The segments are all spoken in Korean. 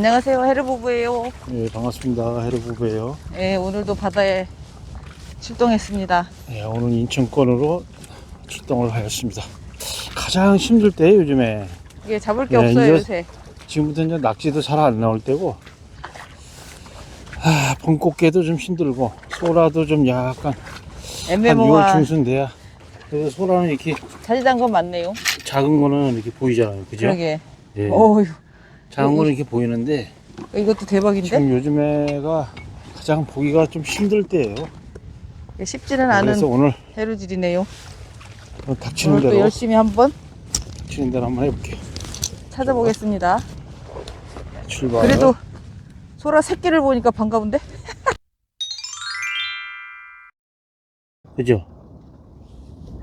안녕하세요. 헤르부부예요. 예, 반갑습니다. 헤르부부예요. 예, 오늘도 바다에 출동했습니다. 예, 오늘 인천권으로 출동을 하였습니다. 가장 힘들 때 요즘에 이게 잡을 게 네, 없어요, 이제- 요새. 지금부터 이제 낙지도 잘 안 나올 때고 아, 봄꽃게도 좀 힘들고 소라도 좀 약간 한 6월 애매모호한 중순 돼야 그래서 소라는 이렇게 자지단 건 많네요. 작은 거는 이렇게 보이잖아요. 그죠? 그러게. 예. 어휴, 작은 거는 이렇게 보이는데 이것도 대박인데? 지금 요즘에가 가장 보기가 좀 힘들 때예요. 이게 쉽지는 않은 그래서 오늘 해루질이네요. 닥치는 오늘 또 대로 열심히 한번 닥치는 대로 한번 해볼게요. 찾아보겠습니다. 출발. 그래도 소라 새끼를 보니까 반가운데? 그죠?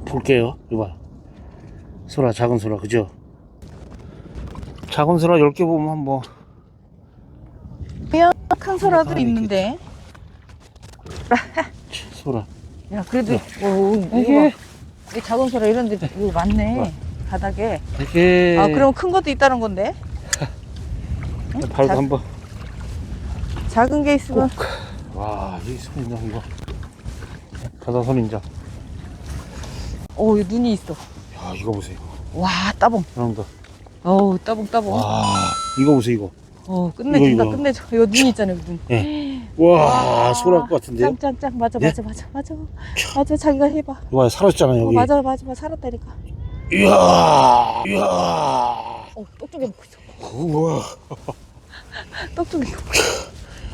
볼게요. 이봐. 소라, 작은 소라, 그죠? 작은 소라 10개 보면 뭐, 그냥 큰 소라들 아, 이렇게. 있는데. 소라. 야, 그래도, 오, 이거 봐. 이 작은 소라 이런 데 이거 많네. 바닥에. 이렇게. 아, 그럼 큰 것도 있다는 건데? 바로 작- 한번. 작은 게 있으면 와, 이 손인장, 이거. 바다 손인장. 오, 이 눈이 있어. 야, 이거 보세요. 와, 따봉. 여러분들. 어우, 따봉, 따봉. 와, 이거 보세요, 이거. 어, 끝내준다, 이거, 이거. 끝내줘. 이거 눈 있잖아요, 눈. 예. 와, 소라 것 같은데요? 짱짱짱, 맞아, 네? 맞아, 맞아, 맞아. 맞아, 자기가 해봐. 이거 살았잖아요, 어, 여기. 맞아, 맞아, 맞아, 살았다니까. 이야, 이야. 어, 똑똑이 먹고 있어. 우와. 똑똑이.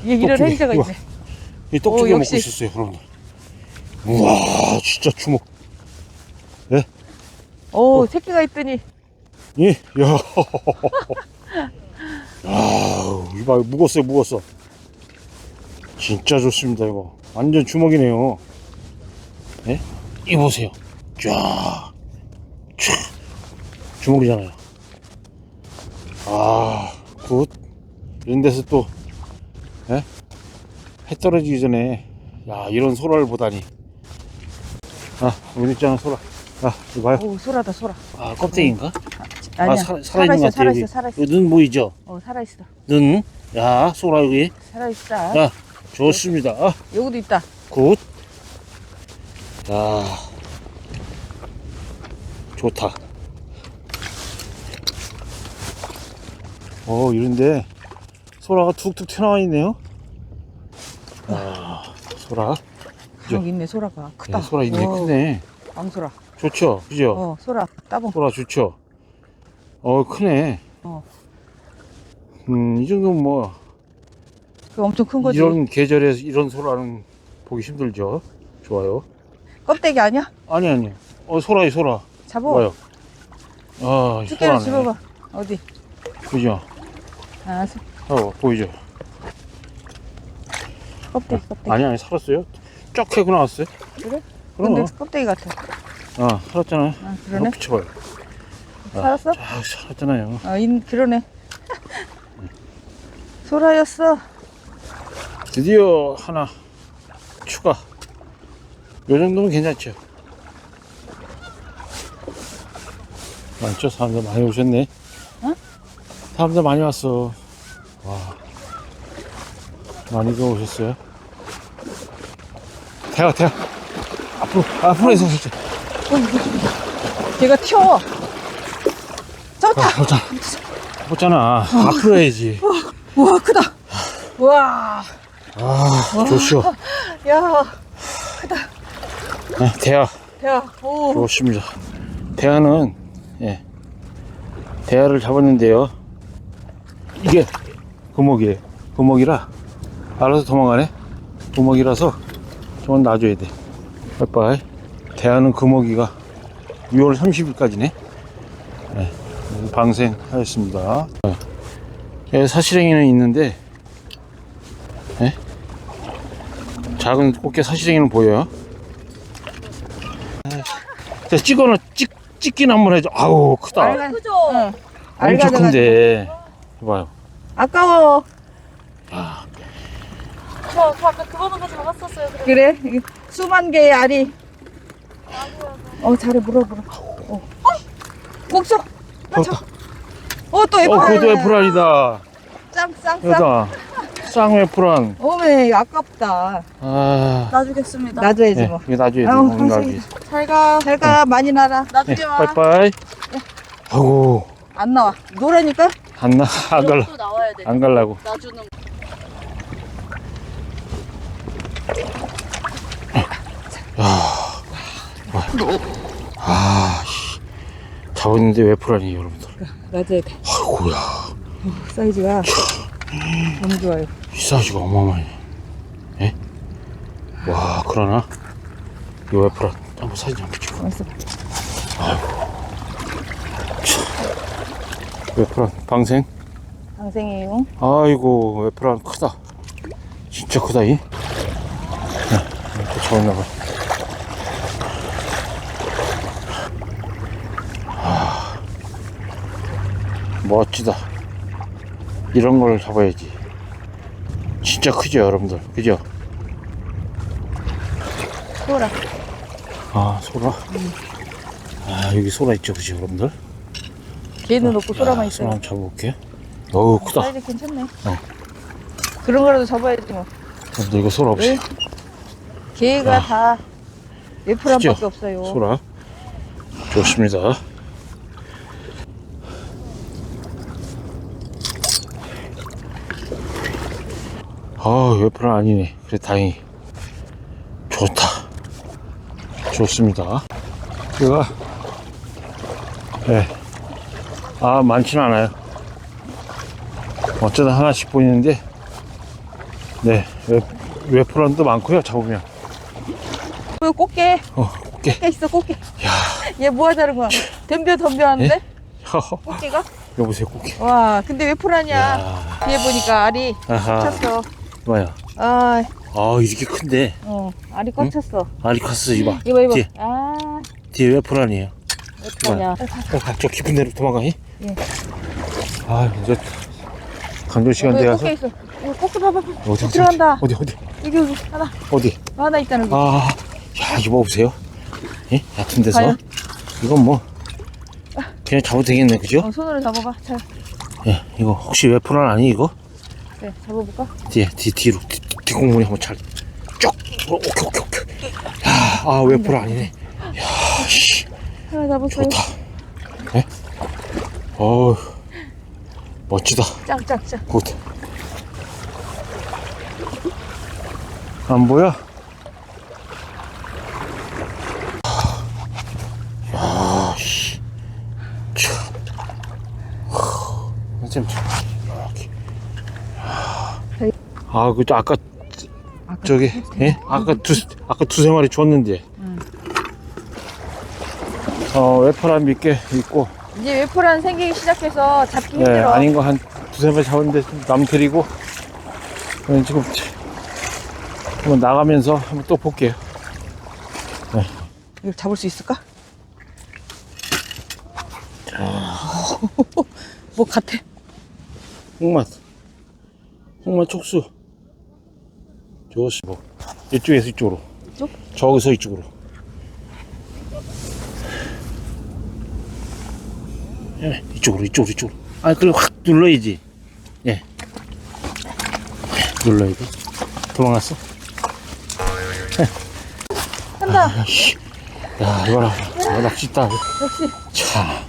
얘 이런. 행자가 우와. 있네. 이 오, 먹고 역시. 있었어요, 여러분들. 우와, 진짜 주먹. 오, 새끼가 있더니. 예, 야. 아, 이봐, 무겁어요, 무겁어. 진짜 좋습니다, 이거. 완전 주먹이네요. 예? 이 보세요. 쫙. 촤. 주먹이잖아요. 아, 굿. 이런 데서 또, 예? 해 떨어지기 전에, 야, 이런 소라를 보다니. 아, 우리 있잖아, 소라. 아, 이거 봐요. 오, 소라다, 소라. 아, 껍데기인가? 아니야. 아, 살- 살아있는 것 같아요, 살아있어. 살아있어. 여기 눈 보이죠? 어, 살아있어. 눈. 야, 소라 여기. 살아있어. 야, 좋습니다. 아, 여기도 있다. 굿. 야, 좋다. 어, 이런데 소라가 툭툭 튀어나와 있네요. 아, 소라. 여기 있네, 소라가. 크다. 야, 소라 있네, 어, 크네. 왕소라. 좋죠, 그죠? 어, 소라. 따봉. 소라 좋죠. 어, 크네. 어. 음, 이 정도면 뭐 그 엄청 큰 거지. 이런 계절에 이런 소라는 보기 힘들죠. 좋아요. 껍데기 아니야? 아니 아니. 어 소라이 소라. 잡어. 봐요. 아 소라네. 집어봐. 어디? 그죠? 아, 소- 어 보이죠? 껍데기, 껍데기. 아니 아니 살았어요. 쫙 해고 나왔어요. 그래? 그럼. 근데 껍데기 같아. 아 살았잖아요. 아, 그러네. 붙여봐요. 살았어? 쫙 살았잖아요. 아, 인, 그러네. 소라였어. 드디어 하나 추가. 요 정도면 괜찮죠. 많죠? 사람들 많이 오셨네. 어? 사람들 많이 왔어. 와. 많이들 오셨어요. 대가, 대가. 앞으로, 앞으로 해서 살짝. 걔가 튀어. 잡았다. 아, 보자. 보잖아. 앞으로 해야지. 우와, 크다. 우와. 아, 좋죠. 야, 네, 대야. 야, 오. 좋습니다. 대하는 예, 대하를 잡았는데요. 이게 구멍이에요. 구멍이라 알아서 도망가네. 구멍이라서 좀 놔줘야 돼. 빠이빠이. 대하는 금어기가 6월 30일까지네. 네, 방생하였습니다. 네. 예, 사시랭이는 있는데 예? 작은 꽃게 사시랭이는 보여요. 자, 찍어놓, 찍, 찍긴 한번 해줘. 아우, 크다. 알가, 크죠? 응. 엄청. 큰데. 봐요. 아까워. 저, 저 아까 그거는 거 잡았었어요. 그래. 그래? 이 수만 개의 알이. 어, 잘해, 물어, 물어. 어. 목소. 떴다. 어, 또 어, 애플. 그것도 애플 아니다. 쌍, 쌍, 쌍웨프란 어메, 아깝다. 아 놔주겠습니다. 놔줘야지 네, 뭐. 이거 놔줘야 돼 아우, 먹는 거 감사합니다. 놔줘야지 잘 가. 잘 가, 많이 날아. 네, 나중에 와. 빠이빠이 아이고 안 나와. 노래니까? 안 나 안 갈라 또 나와야 돼. 안 갈라고 놔주는. 아 씨. 잡았는데 웨프란이 여러분들? 놔줘야 돼. 아이고야. 사이즈가 너무 좋아요. 이 사이즈가 어마어마해. 예? 와 그러나? 이 웨프란 한번 사진 한번 찍어. 맛있어. 웨프란 방생? 방생이에요. 아이고 웨프란 크다. 진짜 크다 이? 네, 또 잡았나봐 멋지다 이런 걸 잡아야지 진짜 크죠 여러분들 그죠 소라. 아 소라 아 여기 소라 있죠 그죠 여러분들 걔는 없고 소라만 아, 소라 있어요. 한번 잡아볼게요 어우 크다 사이즈 괜찮네. 그런 거라도 잡아야지 뭐. 여러분들 이거 소라 없이 왜? 걔가 아. 다 웨프란밖에 크죠? 없어요. 소라 좋습니다 아 웨프는 아니네 그래 다행히 좋다 좋습니다 제가 네 아 많지는 않아요 어쩌다 하나씩 보이는데 네 웨, 웨프란도 많고요 잡으면 그 꽃게. 어 오케이 꽃게 있어, 꽃게. 얘뭐 하 자는 거야? 덤벼, 덤벼 하는데? 예? 꽃게가? 여보세요 꽃게 와, 근데 웨프란이야. 야 뒤에 보니까 알이 아하 찼어. 뭐야 아, 아 이렇게 큰데 어, 알이 꽉 찼어. 아리카스 이봐 이거, 이거. 뒤에 아, 뒤에 왜 불안이에요 웨프란이야. 어, 저 깊은 데로 도망가 이? 예. 아 이제 강조 시간 여기 되어서 꽃게 있어. 이거 꽃게 봐봐. 어디 어디 들어간다. 어디 어디 여기, 여기. 하나. 어디 하나 있다는 거. 아야 이거 보세요 예? 얕은 데서 과연? 이건 뭐 그냥 잡아도 되겠네 그죠? 어, 손으로 잡아봐. 자, 예 이거 혹시 왜 불안 아니 이거? 네, 잡아볼까? 뒤에 뒤 뒤로 뒤, 뒷공문이 한번 잘 쭉. 어, 오케이 오케이 오케이. 야아왜 불안 아니네. 야 씨 하나 잡았어요. 좋다. 예? 어우 멋지다. 짱짱짱. 굿. 안 보여? 야, 씨. 참. 참, 참. 이렇게. 아, 그, 아까, 아까 저기, 예? 아까 두, 아까 두세 마리 줬는데. 응. 어, 웨퍼란 밑게 있고, 이제 웨프란 생기기 시작해서 잡기 네, 힘들어. 아닌 거 한 두세 번 잡았는데 남들이고 저는 지금 한번 나가면서 한번 또 볼게요. 이거 잡을 수 있을까? 뭐 같아. 홍맛, 홍맛 촉수. 좋았어. 뭐 이쪽에서 이쪽으로. 이쪽? 저기서 이쪽으로. 예, 이쪽으로, 이쪽으로, 이쪽으로. 아, 그래 확 눌러야지. 예. 눌러야 돼. 도망갔어? 한다. 아이씨. 야, 이거라. 아, 낚시 있다. 역시 자,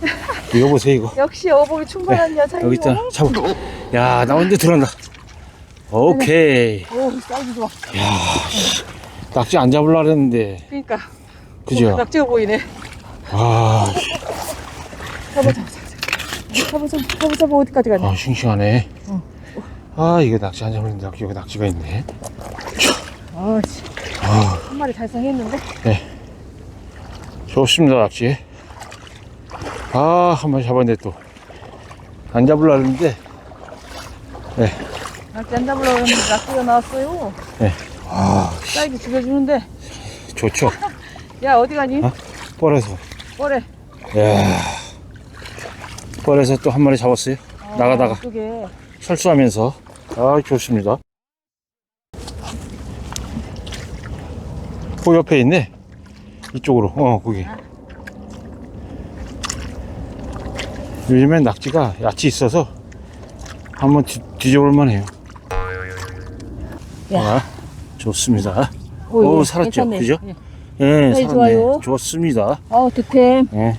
이거 보세요, 이거. 역시 어복이 충분한 여자이고. 네, 여기 있다. 잡아. 야, 나 혼자 들어간다. 오케이. 오 사이즈 좋아. 낚시 안 잡으려고 했는데. 그러니까 그죠? 낙지가 보이네. 아, 잡아 잡아 잡아. 잡아 잡아 잡아 잡아 어디까지 가냐? 아, 싱싱하네. 어. 아, 이거 낚시 안 잡으려는데 여기 낚시가 있네. 아, 씨. 아, 한 마리 달성했는데. 좋습니다, 낚시. 아, 한 마리 잡았는데 또. 안 잡으려고 했는데. 낙 잡으려고 했는데 낙지가 나왔어요. 아, 사이즈 죽여주는데. 좋죠. 야 어디 가니? 어? 뻘에서. 뭐래? 야 뻘에서 또 한 마리 잡았어요. 나가다가. 이쪽에 철수하면서. 아, 좋습니다. 그 옆에 있네. 이쪽으로. 어, 거기. 요즘엔 낙지가 야채 있어서 한번 뒤, 뒤져볼 해요. 야. 아, 좋습니다. 오, 오, 예, 살았죠? 괜찮네. 그죠? 예. 예, 네, 살았네. 좋아요. 좋습니다. 어, 득템. 예.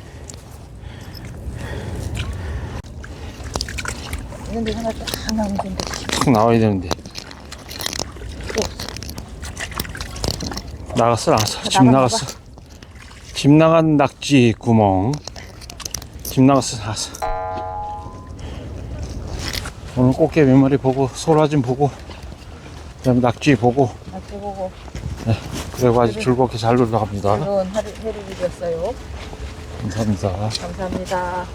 이런 데 하나 쫙 나오면 좋은데. 탁 나와야 되는데. 나갔어, 나갔어. 집 나가, 나갔어. 집 나간 낙지 구멍. 집 나갔어, 나갔어. 오늘 꽃게 몇 마리 보고, 소라 좀 보고, 그 다음에 낙지 보고, 낙지 보고 그리고 아주 즐겁게 잘 놀러 갑니다. 즐거운 하루, 해루일이었어요. 감사합니다. 감사합니다.